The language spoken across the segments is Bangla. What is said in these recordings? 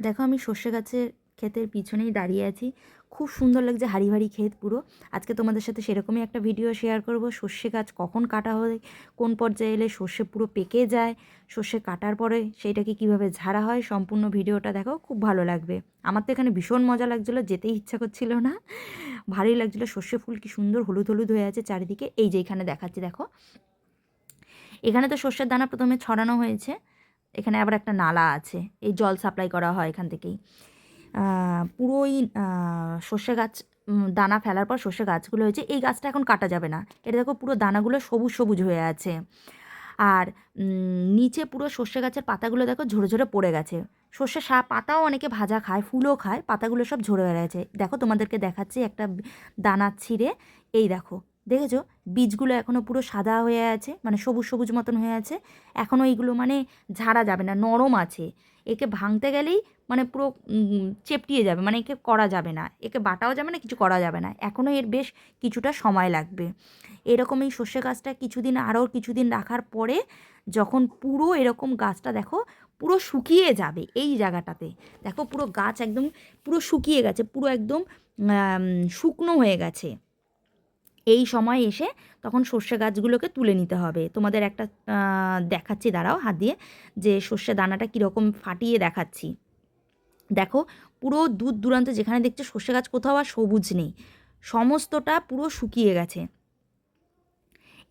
দেখো আমি সর্ষে গাছের ক্ষেতের পিছনেই দাঁড়িয়ে আছি। খুব সুন্দর লাগছে হাড়ি ভাড়ি ক্ষেত পুরো। আজকে তোমাদের সাথে সেরকমই একটা ভিডিও শেয়ার করব। সর্ষে গাছ কখন কাটা হয়, কোন পর্যায়ে এলে সর্ষে পুরো পেকে যায়, সর্ষে কাটার পরে সেইটাকে কীভাবে ঝাড়া হয়, সম্পূর্ণ ভিডিওটা দেখো, খুব ভালো লাগবে। আমার তো এখানে ভীষণ মজা লাগছিল, যেতেই ইচ্ছা করছিল না। ভারী লাগছিল, সর্ষে ফুল কি সুন্দর হলুদ হলুদ হয়ে আছে চারিদিকে। এই যে এখানে দেখাচ্ছি, দেখো। এখানে তো সর্ষের দানা প্রথমে ছড়ানো হয়েছে। এখানে আবার একটা নালা আছে, এই জল সাপ্লাই করা হয় এখান থেকেই। পুরোই সর্ষে গাছ দানা ফেলার পর সর্ষে গাছগুলো হয়েছে, এই গাছটা এখন কাটা যাবে না। এটা দেখো পুরো দানাগুলো সবুজ সবুজ হয়ে আছে। আর নিচে পুরো সর্ষে গাছের পাতাগুলো দেখো ঝরে ঝরে পড়ে গেছে। সর্ষে সা, পাতাও অনেকে ভাজা খায়, ফুলও খায়, পাতাগুলো সব ঝরে গেছে। দেখো তোমাদেরকে দেখাচ্ছি একটা দানা ছিঁড়ে, এই দেখো। দেখেছ? বীজগুলো এখনও পুরো সাদা হয়ে আছে মানে সবুজ সবুজ মতন হয়ে আছে। এখনও এইগুলো মানে ঝাড়া যাবে না, নরম আছে। একে ভাঙতে গেলেই মানে পুরো চেপটিয়ে যাবে মানে একে করা যাবে না। একে বাটাও যাবে না, কিছু করা যাবে না। এখনও এর বেশ কিছুটা সময় লাগবে। এরকম এই সর্ষে গাছটা কিছুদিন আরও কিছুদিন রাখার পরে যখন পুরো এরকম গাছটা দেখো, পুরো শুকিয়ে যাবে এই জায়গাটাতে। দেখো পুরো গাছ একদম পুরো শুকিয়ে গেছে, পুরো একদম শুকনো হয়ে গেছে। এই সময় এসে তখন সর্ষে গাছগুলোকে তুলে নিতে হবে। তোমাদের একটা দেখাচ্ছি, দাঁড়াও হাত দিয়ে, যে সর্ষে দানাটা কীরকম ফাটিয়ে দেখাচ্ছি। দেখো, পুরো দূর দূরান্ত যেখানে দেখছ সর্ষে গাছ কোথাও আর সবুজ নেই। সমস্তটা পুরো শুকিয়ে গেছে।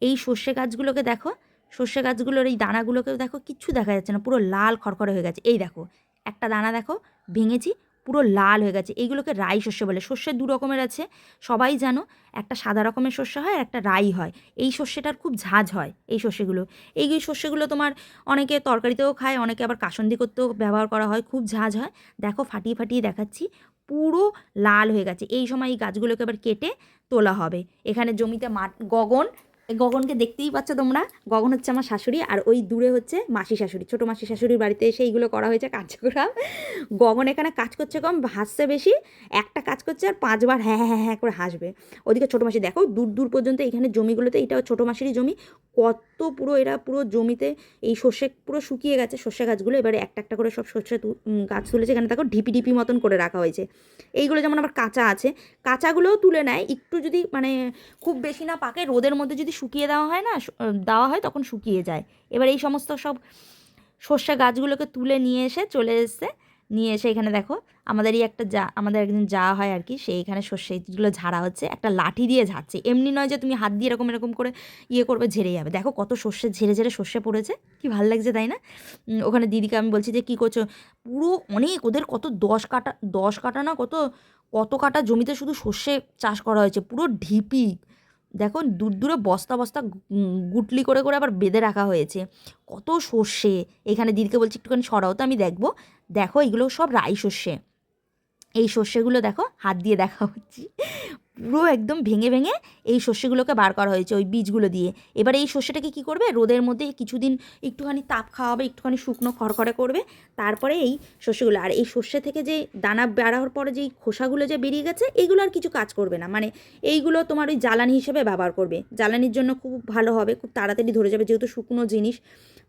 এই সর্ষে গাছগুলোকে দেখো, সর্ষে গাছগুলোর এই দানাগুলোকেও দেখো, কিচ্ছু দেখা যাচ্ছে না, পুরো লাল খড়খড়ে হয়ে গেছে। এই দেখো, একটা দানা দেখো, ভেঙেছি পুরো লাল হয়ে গেছে। এইগুলোকে রাই শস্য বলে। শস্যের দু রকমের আছে, সবাই জানো। একটা সাদা রকমের শস্য হয়, আর একটা রাই হয়। এই শস্যটার খুব ঝাঁঝ হয়, এই শস্যগুলো এই শস্যগুলো তোমার অনেকে তরকারিতেও খায়, অনেকে আবার কাসন্দি করতেও ব্যবহার করা হয়, খুব ঝাঁঝ হয়। দেখো, ফাটিয়ে ফাটিয়ে দেখাচ্ছি, পুরো লাল হয়ে গেছে। এই সময় এই গাছগুলোকে আবার কেটে তোলা হবে। এখানে জমিতে মাঠ, গগন গগনকে দেখতেই পাচ্ছ তোমরা? গগন হচ্ছে আমার শাশুড়ি আর ওই দূরে হচ্ছে মাসি শাশুড়ি। ছোটো মাসি শাশুড়ির বাড়িতে এসে এইগুলো করা হয়েছে কার্যক্রম। গগন এখানে কাজ করছে কম, হাসছে বেশি, একটা কাজ করছে আর পাঁচবার হ্যাঁ হ্যাঁ হ্যাঁ হ্যাঁ করে হাসবে। ওদিকে ছোটো মাসি দেখো, দূর দূর পর্যন্ত এখানে জমিগুলোতে এটাও ছোটো মাসিরই জমি। কত পুরো এরা পুরো জমিতে এই সর্ষে পুরো শুকিয়ে গেছে, সর্ষে গাছগুলো। এবারে একটা একটা করে সব সর্ষে গাছ তুলেছে। এখানে দেখো ঢিপি ঢিপি মতন করে রাখা হয়েছে। এইগুলো যেমন আবার কাঁচা আছে, কাঁচাগুলোও তুলে নেয়। একটু যদি মানে খুব বেশি না পাকে, রোদের মধ্যে যদি শুকিয়ে দেওয়া হয় না দেওয়া হয় তখন শুকিয়ে যায়। এবার এই সমস্ত সব সর্ষে গাছগুলোকে তুলে নিয়ে এসে চলে এসছে। নিয়ে এসে এখানে দেখো, আমাদেরই একটা যা আমাদের একদিন যা হয় আর কি, সেই এখানে সর্ষেগুলো ঝাড়া হচ্ছে। একটা লাঠি দিয়ে ঝাড়ছে। এমনি নয় যে তুমি হাত দিয়ে এরকম এরকম করে ইয়ে করবে, ঝেড়ে যাবে। দেখো কত সর্ষে, ঝেড়ে ঝেড়ে সর্ষে পড়েছে। কি ভালো লাগছে, তাই না? ওখানে দিদিকে আমি বলছি যে, কী করছ? পুরো অনেক, ওদের কত দশ কাটা দশ কাটা না কত কত কাটা জমিতে শুধু সর্ষে চাষ করা হয়েছে। পুরো ঢিপি। দেখো দূর দূরে বস্তা বস্তা গুটলি করে করে আবার বেঁধে রাখা হয়েছে। কত সর্ষে, এখানে দিদিকে বলছি একটুখানি সরাও তো, আমি দেখব। দেখো, এগুলো সব রাই সর্ষে। এই সর্ষেগুলো দেখো, হাত দিয়ে দেখা হচ্ছে। পুরো একদম ভেঙে ভেঙে এই শস্যগুলোকে বার করা হয়েছে ওই বীজগুলো দিয়ে। এবার এই সর্ষেটাকে কী করবে? রোদের মধ্যে কিছুদিন একটুখানি তাপ খাওয়াবে, একটুখানি শুকনো খড়খড়ে করবে, তারপরে এই শস্যগুলো আর এই সর্ষে থেকে যে দানা বেড়ানোর পরে যেই খোসাগুলো যে বেরিয়ে গেছে এইগুলো আর কিছু কাজ করবে না। মানে এইগুলো তোমার ওই জ্বালানি হিসেবে ব্যবহার করবে। জ্বালানির জন্য খুব ভালো হবে, খুব তাড়াতাড়ি ধরে যাবে। যেহেতু শুকনো জিনিস,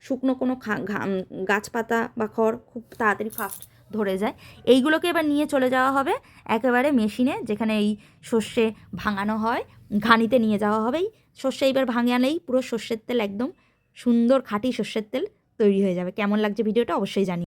শুকনো কোনো গাছপাতা বা খড় খুব তাড়াতাড়ি ফাস্ট ধরে যায়। এইগুলোকে এবার নিয়ে চলে যাওয়া হবে। একেবারে মেশিনে, যেখানে এই সর্ষে ভাঙানো হয়, ঘানিতে নিয়ে যাওয়া হবেই এই সর্ষে এইবার ভাঙে আনলেই পুরো সর্ষের তেল একদম সুন্দর খাঁটি সর্ষের তেল তৈরি হয়ে যাবে। কেমন লাগছে ভিডিওটা অবশ্যই জানি